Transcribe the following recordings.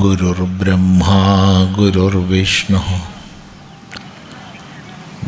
गुरुर्ब्रह्मा गुरुर्विष्णुः।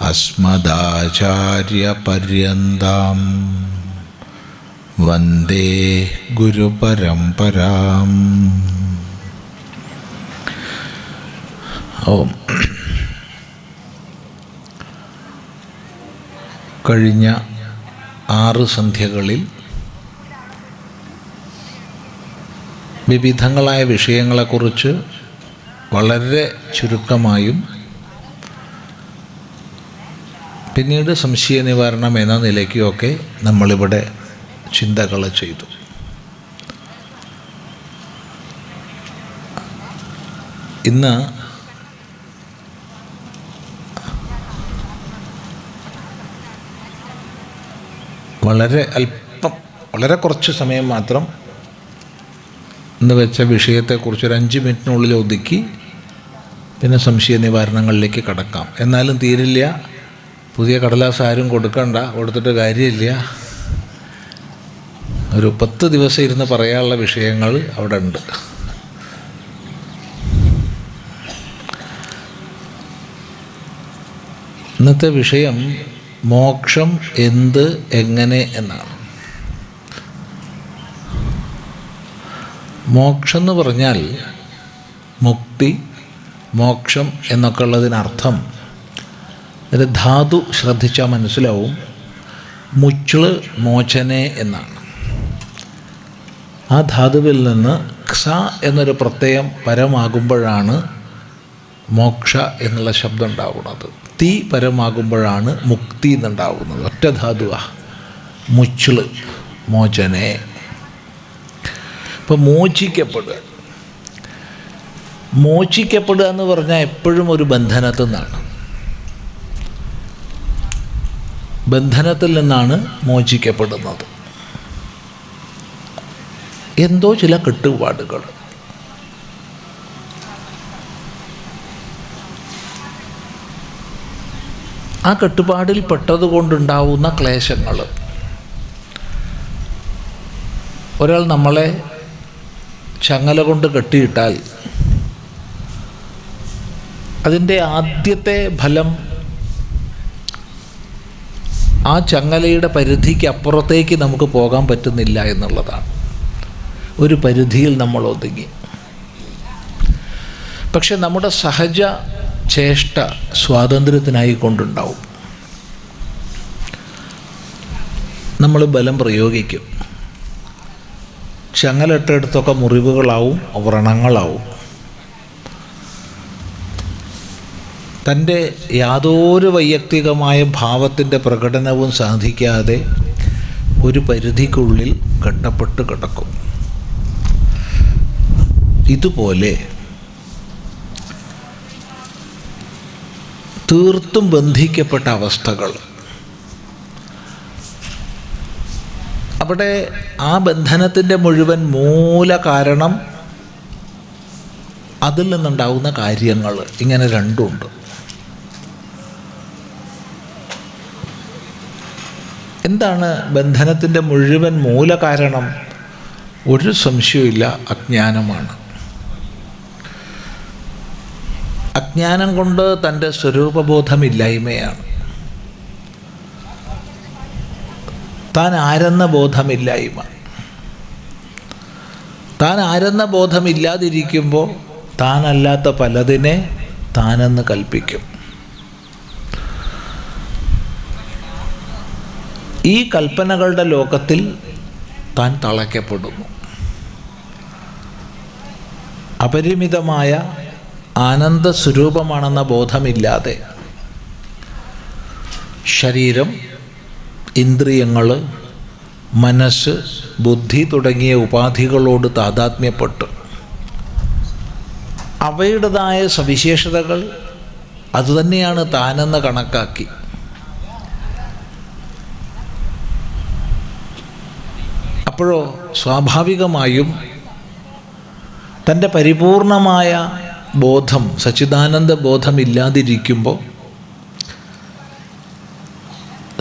अस्मदाचार्यपर्यन्तां वन्दे गुरुपरम्पराम् ഓം കഴിഞ്ഞ ആറ് സന്ധ്യകളിൽ വിവിധങ്ങളായ വിഷയങ്ങളെക്കുറിച്ച് വളരെ ചുരുക്കമായും പിന്നീട് സംശയ നിവാരണം എന്ന നിലയ്ക്കുമൊക്കെ നമ്മളിവിടെ ചിന്തകൾ ചെയ്തു. ഇന്ന് വളരെ അല്പം വളരെ കുറച്ച് സമയം മാത്രം എന്ന് വെച്ച വിഷയത്തെക്കുറിച്ച് ഒരു അഞ്ച് മിനിറ്റിനുള്ളിൽ ഒതുക്കി പിന്നെ സംശയ നിവാരണങ്ങളിലേക്ക് കടക്കാം. എന്നാലും തീരില്ല. പുതിയ കടലാസ് ആരും കൊടുക്കണ്ട കൊടുത്തിട്ട് കാര്യമില്ല. ഒരു പത്ത് ദിവസം ഇരുന്ന് പറയാനുള്ള വിഷയങ്ങൾ അവിടെ ഉണ്ട് ഇന്നത്തെ വിഷയം മോക്ഷം എന്ത് എങ്ങനെ എന്നാണ്. മോക്ഷം എന്ന് പറഞ്ഞാൽ മുക്തി മോക്ഷം എന്നൊക്കെ ഉള്ളതിനർത്ഥം ഇതിന്റെ ധാതു ശ്രദ്ധിച്ചാൽ മനസ്സിലാവും. മുച്ചിൾ മോചനെ എന്നാണ്. ആ ധാതുവിൽ നിന്ന് ക്സ എന്നൊരു പ്രത്യയം പരമാകുമ്പോഴാണ് മോക്ഷ എന്നുള്ള ശബ്ദം ഉണ്ടാവുന്നത്. തീ പരമാകുമ്പോഴാണ് മുക്തി എന്നുണ്ടാവുന്നത്. ഒറ്റ ധാതുവാ. മുച്ചിൾ മോചനെ. ഇപ്പം മോചിക്കപ്പെടുക. മോചിക്കപ്പെടുക എന്ന് പറഞ്ഞാൽ എപ്പോഴും ഒരു ബന്ധനത്തിൽ നിന്നാണ്. ബന്ധനത്തിൽ നിന്നാണ് മോചിക്കപ്പെടുന്നത്. എന്തോ ചില കെട്ടുപാടുകൾ. ആ കെട്ടുപാടിൽ പെട്ടതുകൊണ്ടുണ്ടാവുന്ന ക്ലേശങ്ങൾ. ഒരാൾ നമ്മളെ ചങ്ങല കൊണ്ട് കെട്ടിയിട്ടാൽ അതിന്റെ ആദ്യത്തെ ഫലം ആ ചങ്ങലയുടെ പരിധിക്ക് അപ്പുറത്തേക്ക് നമുക്ക് പോകാൻ പറ്റുന്നില്ല എന്നുള്ളതാണ്. ഒരു പരിധിയിൽ നമ്മൾ ഒതുങ്ങി. പക്ഷെ നമ്മുടെ സഹജ ചേഷ്ട സ്വാതന്ത്ര്യത്തിനായി കൊണ്ടുണ്ടാവും. നമ്മൾ ബലം പ്രയോഗിക്കും. ചങ്ങലട്ടെടുത്തൊക്കെ മുറിവുകളാവും വ്രണങ്ങളാവും. തന്റെ യാതൊരു വൈയക്തികമായ ഭാവത്തിന്റെ പ്രകടനവും സാധിക്കാതെ ഒരു പരിധിക്കുള്ളിൽ കെട്ടപ്പെട്ട് കിടക്കും. ഇതുപോലെ തീർത്തും ബന്ധിക്കപ്പെട്ട അവസ്ഥകൾ. അവിടെ ആ ബന്ധനത്തിന്റെ മുഴുവൻ മൂല കാരണം അതിൽ നിന്നുണ്ടാവുന്ന കാര്യങ്ങൾ ഇങ്ങനെ രണ്ടുമുണ്ട്. എന്താണ് ബന്ധനത്തിന്റെ മുഴുവൻ മൂലകാരണം? ഒരു സംശയമില്ല അജ്ഞാനമാണ്. അജ്ഞാനം കൊണ്ട് തന്റെ സ്വരൂപബോധമില്ലായ്മയാണ്. താൻ ആരെന്ന ബോധമില്ലായ്മ. താൻ ആരെന്ന ബോധമില്ലാതിരിക്കുമ്പോൾ താനല്ലാത്ത പലതിനെ താനെന്ന് കൽപ്പിക്കും. ഈ കൽപ്പനകളുടെ ലോകത്തിൽ താൻ തളയ്ക്കപ്പെടുന്നു അപരിമിതമായ ആനന്ദ സ്വരൂപമാണെന്ന ബോധമില്ലാതെ ശരീരം ഇന്ദ്രിയങ്ങൾ മനസ്സ് ബുദ്ധി തുടങ്ങിയ ഉപാധികളോട് താതാത്മ്യപ്പെട്ട്. അവയുടേതായ സവിശേഷതകൾ അതുതന്നെയാണ് താനെന്ന് കണക്കാക്കി. അപ്പോഴോ സ്വാഭാവികമായും തന്റെ പരിപൂർണമായ ബോധം സച്ചിദാനന്ദ ബോധമില്ലാതിരിക്കുമ്പോൾ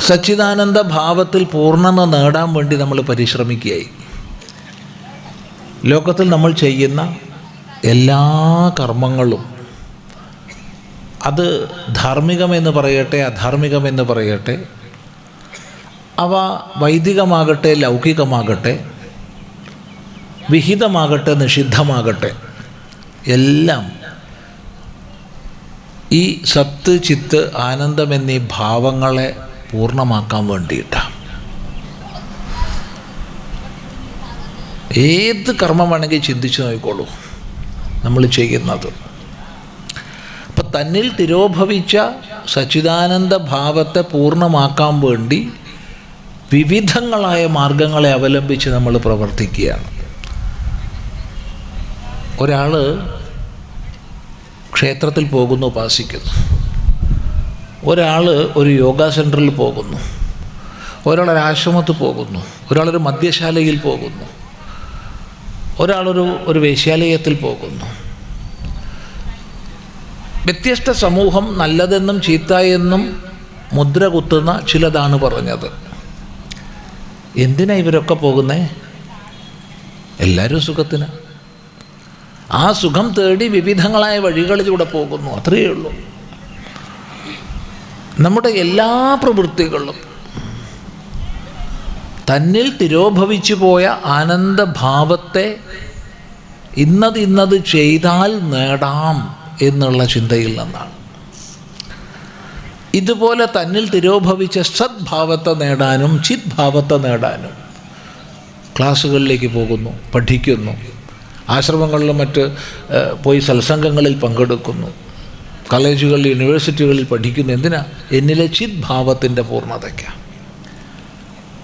സച്ചിദാനന്ദ ഭാവത്തിൽ പൂർണത നേടാൻ വേണ്ടി നമ്മൾ പരിശ്രമിക്കുകയായി. ലോകത്തിൽ നമ്മൾ ചെയ്യുന്ന എല്ലാ കർമ്മങ്ങളും അത് ധാർമ്മികമെന്ന് പറയട്ടെ അധാർമികമെന്ന് പറയട്ടെ അവ വൈദികമാകട്ടെ ലൗകികമാകട്ടെ വിഹിതമാകട്ടെ നിഷിദ്ധമാകട്ടെ എല്ലാം ഈ സത്ത് ചിത്ത് ആനന്ദം എന്നീ ഭാവങ്ങളെ പൂർണമാക്കാൻ വേണ്ടിയിട്ടാണ് ഏത് കർമ്മം വേണമെങ്കിൽ ചിന്തിച്ചു നോക്കിക്കോളൂ നമ്മൾ ചെയ്യുന്നത്. അപ്പം തന്നിൽ തിരോഭവിച്ച സച്ചിദാനന്ദ ഭാവത്തെ പൂർണമാക്കാൻ വേണ്ടി വിവിധങ്ങളായ മാർഗങ്ങളെ അവലംബിച്ച് നമ്മൾ പ്രവർത്തിക്കുകയാണ്. ഒരാൾ ക്ഷേത്രത്തിൽ പോകുന്നു ഉപാസിക്കുന്നു. ഒരാൾ ഒരു യോഗ സെന്ററിൽ പോകുന്നു. ഒരാൾ ഒരു ആശ്രമത്തിൽ പോകുന്നു. ഒരാളൊരു മദ്യശാലയിൽ പോകുന്നു. ഒരാളൊരു ഒരു വേശ്യാലയത്തിൽ പോകുന്നു. വ്യത്യസ്ത സമൂഹം നല്ലതെന്നും ചീത്തയെന്നും മുദ്ര കുത്തുന്ന ചിലതാണ് പറഞ്ഞത്. എന്തിനാ ഇവരൊക്കെ പോകുന്നേ? എല്ലാവരും സുഖത്തിന്. ആ സുഖം തേടി വിവിധങ്ങളായ വഴികളിലൂടെ പോകുന്നു അത്രയേ ഉള്ളൂ. നമ്മുടെ എല്ലാ പ്രവൃത്തികളും തന്നിൽ തിരോഭവിച്ചു പോയ ആനന്ദഭാവത്തെ ഇന്നത് ഇന്നത് ചെയ്താൽ നേടാം എന്നുള്ള ചിന്തയിൽ നിന്നാണ്. ഇതുപോലെ തന്നിൽ തിരോഭവിച്ച സദ്ഭാവത്തെ നേടാനും ചിദ്ഭാവത്തെ നേടാനും ക്ലാസ്സുകളിലേക്ക് പോകുന്നു പഠിക്കുന്നു. ആശ്രമങ്ങളിലും മറ്റ് പോയി സത്സംഗങ്ങളിൽ പങ്കെടുക്കുന്നു. കോളേജുകളിൽ യൂണിവേഴ്സിറ്റികളിൽ പഠിക്കുന്നു. എന്തിനാ? എന്നിലെ ചിദ്ഭാവത്തിന്റെ പൂർണതയ്ക്കാണ്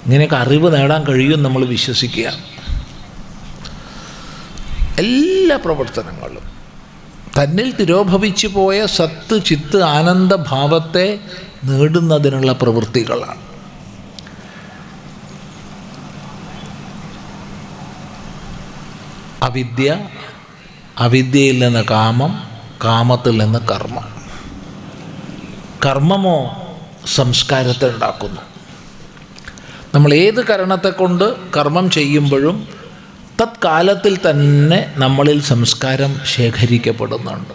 ഇങ്ങനെയൊക്കെ അറിവ് നേടാൻ കഴിയും നമ്മൾ വിശ്വസിക്കുക. എല്ലാ പ്രവർത്തനങ്ങളും തന്നിൽ തിരോഭവിച്ചു പോയ സത്ത് ചിത്ത് ആനന്ദ ഭാവത്തെ നേടുന്നതിനുള്ള പ്രവൃത്തികളാണ്. അവിദ്യ അവിദ്യയിൽ നിന്ന് കാമം കാമത്തിൽ നിന്ന് കർമ്മം. കർമ്മമോ സംസ്കാരത്തെ ഉണ്ടാക്കുന്നു. നമ്മൾ ഏത് കരണത്തെ കൊണ്ട് കർമ്മം ചെയ്യുമ്പോഴും തത്കാലത്തിൽ തന്നെ നമ്മളിൽ സംസ്കാരം ശേഖരിക്കപ്പെടുന്നുണ്ട്.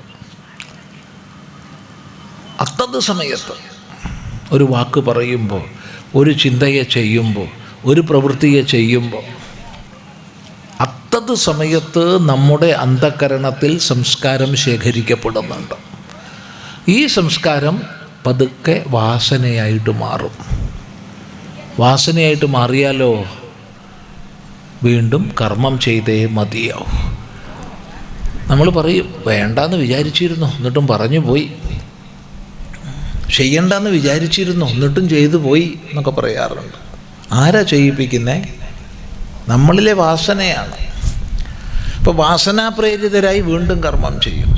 അത്തത് സമയത്ത് ഒരു വാക്ക് പറയുമ്പോൾ ഒരു ചിന്തയെ ചെയ്യുമ്പോൾ ഒരു പ്രവൃത്തിയെ ചെയ്യുമ്പോൾ അത്തത് സമയത്ത് നമ്മുടെ അന്ധകരണത്തിൽ സംസ്കാരം ശേഖരിക്കപ്പെടുന്നുണ്ട്. ഈ സംസ്കാരം പതുക്കെ വാസനയായിട്ട് മാറും. വാസനയായിട്ട് മാറിയാലോ വീണ്ടും കർമ്മം ചെയ്തേ മതിയാവും. നമ്മൾ പറയും വേണ്ടാന്ന് വിചാരിച്ചിരുന്നു എന്നിട്ടും പറഞ്ഞു പോയി. ചെയ്യണ്ടെന്ന് വിചാരിച്ചിരുന്നു എന്നിട്ടും ചെയ്തു പോയി എന്നൊക്കെ പറയാറുണ്ട്. ആരാ ചെയ്യിപ്പിക്കുന്നേ? നമ്മളിലെ വാസനയാണ്. അപ്പോൾ വാസനാപ്രേരിതരായി വീണ്ടും കർമ്മം ചെയ്യും.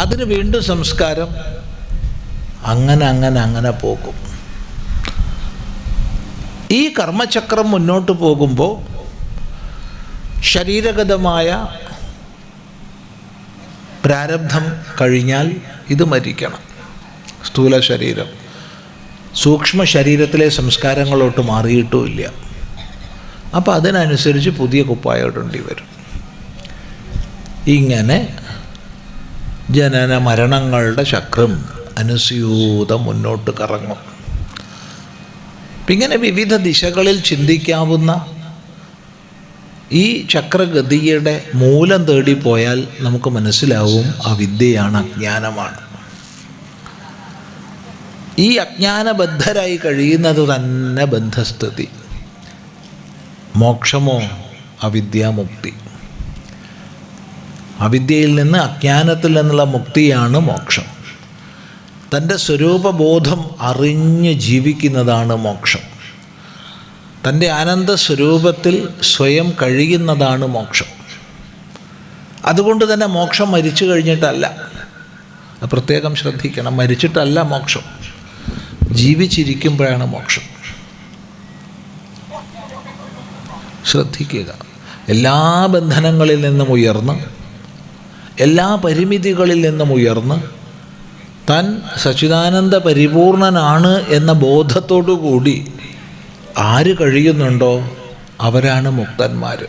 അതിന് വീണ്ടും സംസ്കാരം അങ്ങനെ അങ്ങനെ അങ്ങനെ പോകും. ഈ കർമ്മചക്രം മുന്നോട്ട് പോകുമ്പോൾ ശരീരഗതമായ പ്രാരബ്ധം കഴിഞ്ഞാൽ ഇത് മരിക്കണം. സ്ഥൂല ശരീരം. സൂക്ഷ്മ ശരീരത്തിലെ സംസ്കാരങ്ങളോട്ട് മാറിയിട്ടുമില്ല അപ്പോൾ അതിനനുസരിച്ച് പുതിയ കുപ്പായോടേണ്ടി വരും. ഇങ്ങനെ ജനന മരണങ്ങളുടെ ചക്രം അനുസ്യൂതം മുന്നോട്ട് കറങ്ങും. ഇങ്ങനെ വിവിധ ദിശകളിൽ ചിന്തിക്കാവുന്ന ഈ ചക്രഗതിയുടെ മൂലം തേടി പോയാൽ നമുക്ക് മനസ്സിലാവും ആ വിദ്യയാണ് അജ്ഞാനമാണ്. ഈ അജ്ഞാനബദ്ധരായി കഴിയുന്നത് തന്നെ ബന്ധസ്ഥിതി. മോക്ഷമോ അവിദ്യാമുക്തി അവിദ്യയിൽ നിന്ന് അജ്ഞാനത്തിൽ നിന്നുള്ള മുക്തിയാണ് മോക്ഷം. തന്റെ സ്വരൂപബോധം അറിഞ്ഞ് ജീവിക്കുന്നതാണ് മോക്ഷം. തന്റെ ആനന്ദ സ്വരൂപത്തിൽ സ്വയം കഴിയുന്നതാണ് മോക്ഷം. അതുകൊണ്ട് തന്നെ മോക്ഷം മരിച്ചു കഴിഞ്ഞിട്ടല്ല. പ്രത്യേകം ശ്രദ്ധിക്കണം മരിച്ചിട്ടല്ല മോക്ഷം. ജീവിച്ചിരിക്കുമ്പോഴാണ് മോക്ഷം. ശ്രദ്ധിക്കുക. എല്ലാ ബന്ധനങ്ങളിൽ നിന്നും ഉയർന്ന് എല്ലാ പരിമിതികളിൽ നിന്നും ഉയർന്ന് താൻ സച്ചിദാനന്ദ പരിപൂർണനാണ് എന്ന ബോധത്തോടു കൂടി ആര് കഴിയുന്നുണ്ടോ അവരാണ് മുക്തന്മാർ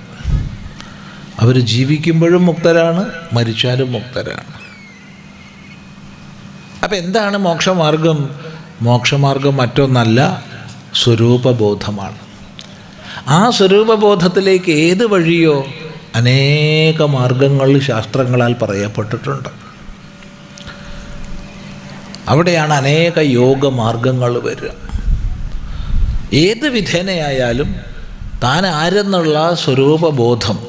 അവർ ജീവിക്കുമ്പോഴും മുക്തരാണ് മരിച്ചാലും മുക്തരാണ്. അപ്പം എന്താണ് മോക്ഷമാർഗം? മോക്ഷമാർഗം മറ്റൊന്നല്ല സ്വരൂപബോധമാണ്. ആ സ്വരൂപബോധത്തിലേക്ക് ഏത് വഴിയോ അനേക മാർഗങ്ങൾ ശാസ്ത്രങ്ങളാൽ പറയപ്പെട്ടിട്ടുണ്ട്. അവിടെയാണ് അനേക യോഗമാർഗങ്ങൾ വരിക. ഏത് വിധേനയായാലും താൻ ആരെന്നുള്ള സ്വരൂപബോധം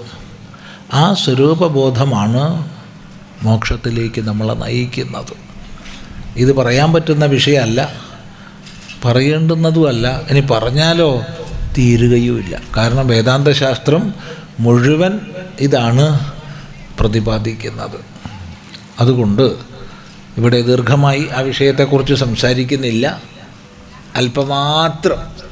ആ സ്വരൂപബോധമാണ് മോക്ഷത്തിലേക്ക് നമ്മളെ നയിക്കുന്നത്. ഇത് പറയാൻ പറ്റുന്ന വിഷയമല്ല പറയേണ്ടുന്നതുമല്ല. ഇനി പറഞ്ഞാലോ തീരുകയുമില്ല. കാരണം വേദാന്തശാസ്ത്രം മുഴുവൻ ഇതാണ് പ്രതിപാദിക്കുന്നത്. അതുകൊണ്ട് ഇവിടെ ദീർഘമായി ആ വിഷയത്തെക്കുറിച്ച് സംസാരിക്കുന്നില്ല. അല്പമാത്രം